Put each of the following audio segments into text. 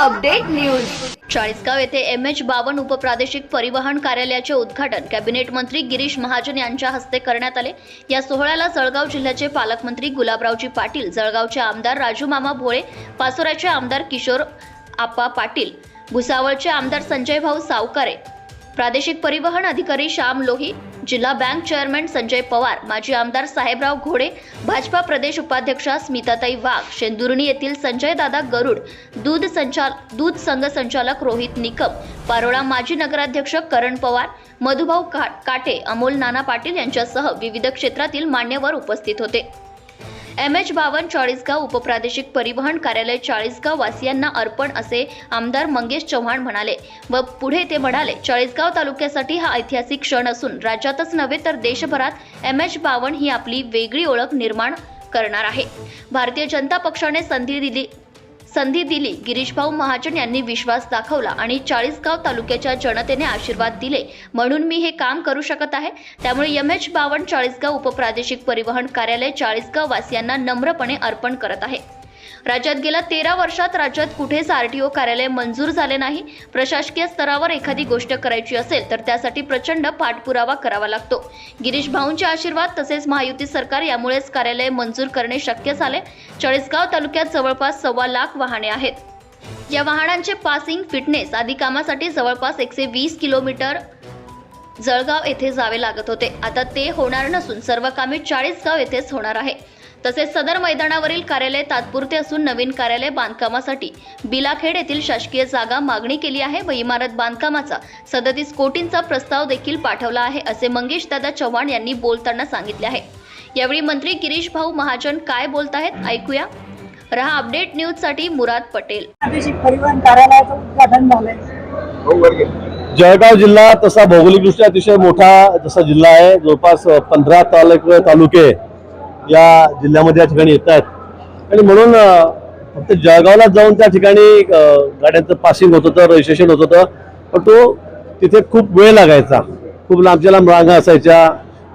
Update news. Chalisgaon येथे M H बावन उपप्रादेशिक परिवहन कार्यालयाचे उद्घाटन. कॅबिनेट मंत्री गिरीश महाजन यांच्या हस्ते करण्यात आले. या सोहळ्याला जळगाव जिल्ह्याचे पालकमंत्री गुलाबरावजी पाटील जळगावचे आमदार राजू मामा भोळे पाचोऱ्याचे आमदार किशोर आप्पा पाटील भुसावळचे आमदार संजय भाऊ सावकारे प्रादेशिक परिवहन अधिकारी श्याम लोही जिल्हा बँक चेअरमॅन संजय पवार माजी आमदार साहेबराव घोडे भाजपा प्रदेश उपाध्यक्षा स्मिताताई वाघ शेंदुर्णी येथील संजय दादा गरुड दूध संचाल दूध संघ संचालक रोहित निकम पारोळा माजी नगराध्यक्ष करण पवार मधुभाऊ का काटे अमोल नाना पाटील यांच्यासह विविध क्षेत्रातील मान्यवर उपस्थित होते. एम एच बावन चाळीसगाव उपप्रादेशिक परिवहन कार्यालय चाळीसगाव वासियांना अर्पण असे आमदार मंगेश चव्हाण म्हणाले व पुढे ते म्हणाले चाळीसगाव तालुक्यासाठी हा ऐतिहासिक क्षण असून राज्यातच नव्हे तर देशभरात एम एच बावन ही आपली वेगळी ओळख निर्माण करणार आहे. भारतीय जनता पक्षाने संधी दिली संधी दिली. गिरीशभाऊ महाजन यांनी विश्वास दाखवला आणि चाळीसगाव तालुक्याच्या जनतेने आशीर्वाद दिले. म्हणून मी हे काम करू शकत आहे. त्यामुळे एम एच बावन चाळीसगाव उपप्रादेशिक परिवहन कार्यालय चाळीसगाव वासियांना नम्रपणे अर्पण करत आहे. राज्यात गेल्या तेरा वर्षात राज्यात कुठेच आरटीओ कार्यालय मंजूर झाले नाही. प्रशासकीय स्तरावर एखादी गोष्ट करायची असेल तर त्यासाठी प्रचंड पाठपुरावा करावा लागतो. गिरीश भाऊंचे आशीर्वाद तसेच महायुती सरकार यामुळेच कार्यालय मंजूर करणे शक्य झाले. चाळीसगाव तालुक्यात जवळपास सव्वा लाख वाहने आहेत. या वाहनांचे पासिंग फिटनेस आदी कामासाठी जवळपास एकशे वीस किलोमीटर जळगाव येथे जावे लागत होते. आता ते होणार नसून सर्व कामे चाळीसगाव येथेच होणार आहे. तसेच सदर मैदानावरील कार्यालय तात्पुरते असून नवीन कार्यालय बांधकामासाठी बिलाखेड येथील शासकीय जागा मागणी केली आहे. व इमारत बांधकामाचा सदतीस कोटींचा प्रस्ताव देखील पाठवला आहे असे मंगेश दादा चव्हाण यांनी बोलताना सांगितले आहे. यावेळी मंत्री गिरीश भाऊ महाजन काय बोलत आहेत ऐकूया. रहा अपडेट न्यूजसाठी मुराद पटेल. परिवहन कार्यालयाचं उद्घाटन झालंय. जळगाव जिल्हा तसा भौगोलिकदृष्ट्या अतिशय मोठा जसा जिल्हा आहे. जवळपास पंधरा तालुके तालुके या जिल्ह्यामध्ये या ठिकाणी येत आहेत. आणि म्हणून फक्त जळगावला जाऊन त्या ठिकाणी गाड्यांचं पासिंग होत होतं रजिस्ट्रेशन होत होतं पण तो तिथे खूप वेळ लागायचा. खूप लांबच्या लांब रांगा असायच्या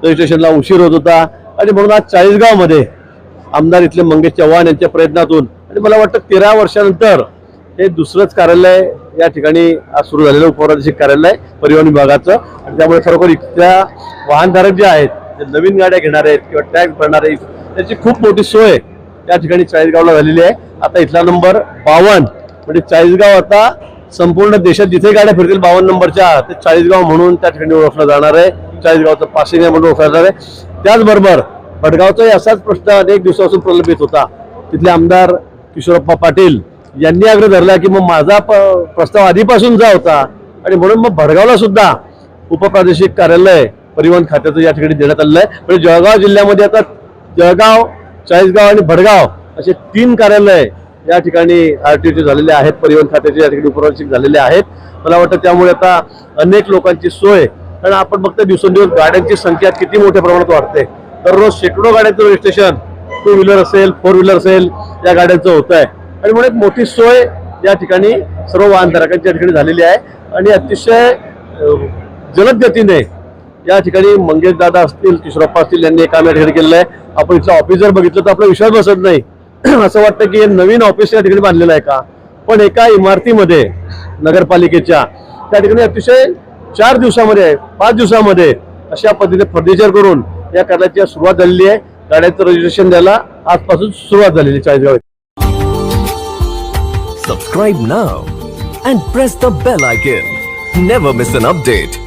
रजिस्ट्रेशनला उशीर होत होता. आणि म्हणून आज चाळीसगावमध्ये आमदार इथले मंगेश चव्हाण यांच्या प्रयत्नातून आणि मला वाटतं तेरा वर्षानंतर हे दुसरंच कार्यालय या ठिकाणी आज सुरू झालेलं उपप्रादेशिक कार्यालय परिवहन विभागाचं. आणि त्यामुळे खरोखर इथल्या वाहनधारक जे आहेत जे नवीन गाड्या घेणार आहेत किंवा टॅग भरणार आहेत त्याची खूप मोठी सोय या ठिकाणी चाळीसगावला झालेली आहे. आता इथला नंबर बावन्न म्हणजे चाळीसगाव आता संपूर्ण देशात जिथे गाड्या फिरतील बावन्न नंबरच्या ते चाळीसगाव म्हणून त्या ठिकाणी ओळखलं जाणार आहे. चाळीसगावचं पासिंग आहे म्हणून ओळखलं जाणार आहे. त्याचबरोबर भडगावचाही असाच प्रश्न अनेक दिवसापासून प्रलंबित होता. तिथले आमदार किशोरप्पा पाटील यांनी आग्रह धरला की मग माझा प- प्रस्ताव आधीपासून जा होता. आणि म्हणून मग भडगावला सुद्धा उपप्रादेशिक कार्यालय परिवहन खात्याचं या ठिकाणी देण्यात आलेलं आहे. म्हणजे जळगाव जिल्ह्यामध्ये आता जळगाव चाळीसगाव आणि भडगाव असे तीन कार्यालय या ठिकाणी आर टीचे झालेले आहेत. परिवहन खात्याचे या ठिकाणी उपप्रादेशिक झालेले आहेत. मला वाटतं त्यामुळे आता अनेक लोकांची सोय कारण आपण फक्त दिवसेंदिवस गाड्यांची संख्या किती मोठ्या प्रमाणात वाढते. दररोज शेकडो गाड्यांचं रजिस्ट्रेशन टू व्हीलर असेल फोर व्हीलर असेल या गाड्यांचं होत आहे आणि म्हणून एक मोठी सोय या ठिकाणी सर्व वाहनधारकांच्या ठिकाणी झालेली आहे. आणि अतिशय जलद गतीने या ठिकाणी मंगेश दादा असतील किशोरप्पा असतील यांनी हे काम या ठिकाणी केलेलं आहे. आपण इथलं ऑफिस जर बघितलं तर आपला विश्वास बसत नाही. असं वाटतं की हे नवीन ऑफिस या ठिकाणी बांधलेलं आहे का? पण एका इमारतीमध्ये नगरपालिकेच्या त्या ठिकाणी अतिशय चार दिवसामध्ये पाच दिवसामध्ये अशा पद्धतीने फर्निचर करून या कार्याची सुरुवात झालेली आहे. गाड्याचं रजिस्ट्रेशन द्यायला आजपासून सुरुवात झालेली Chalisgaon subscribe now and press the bell icon never miss an update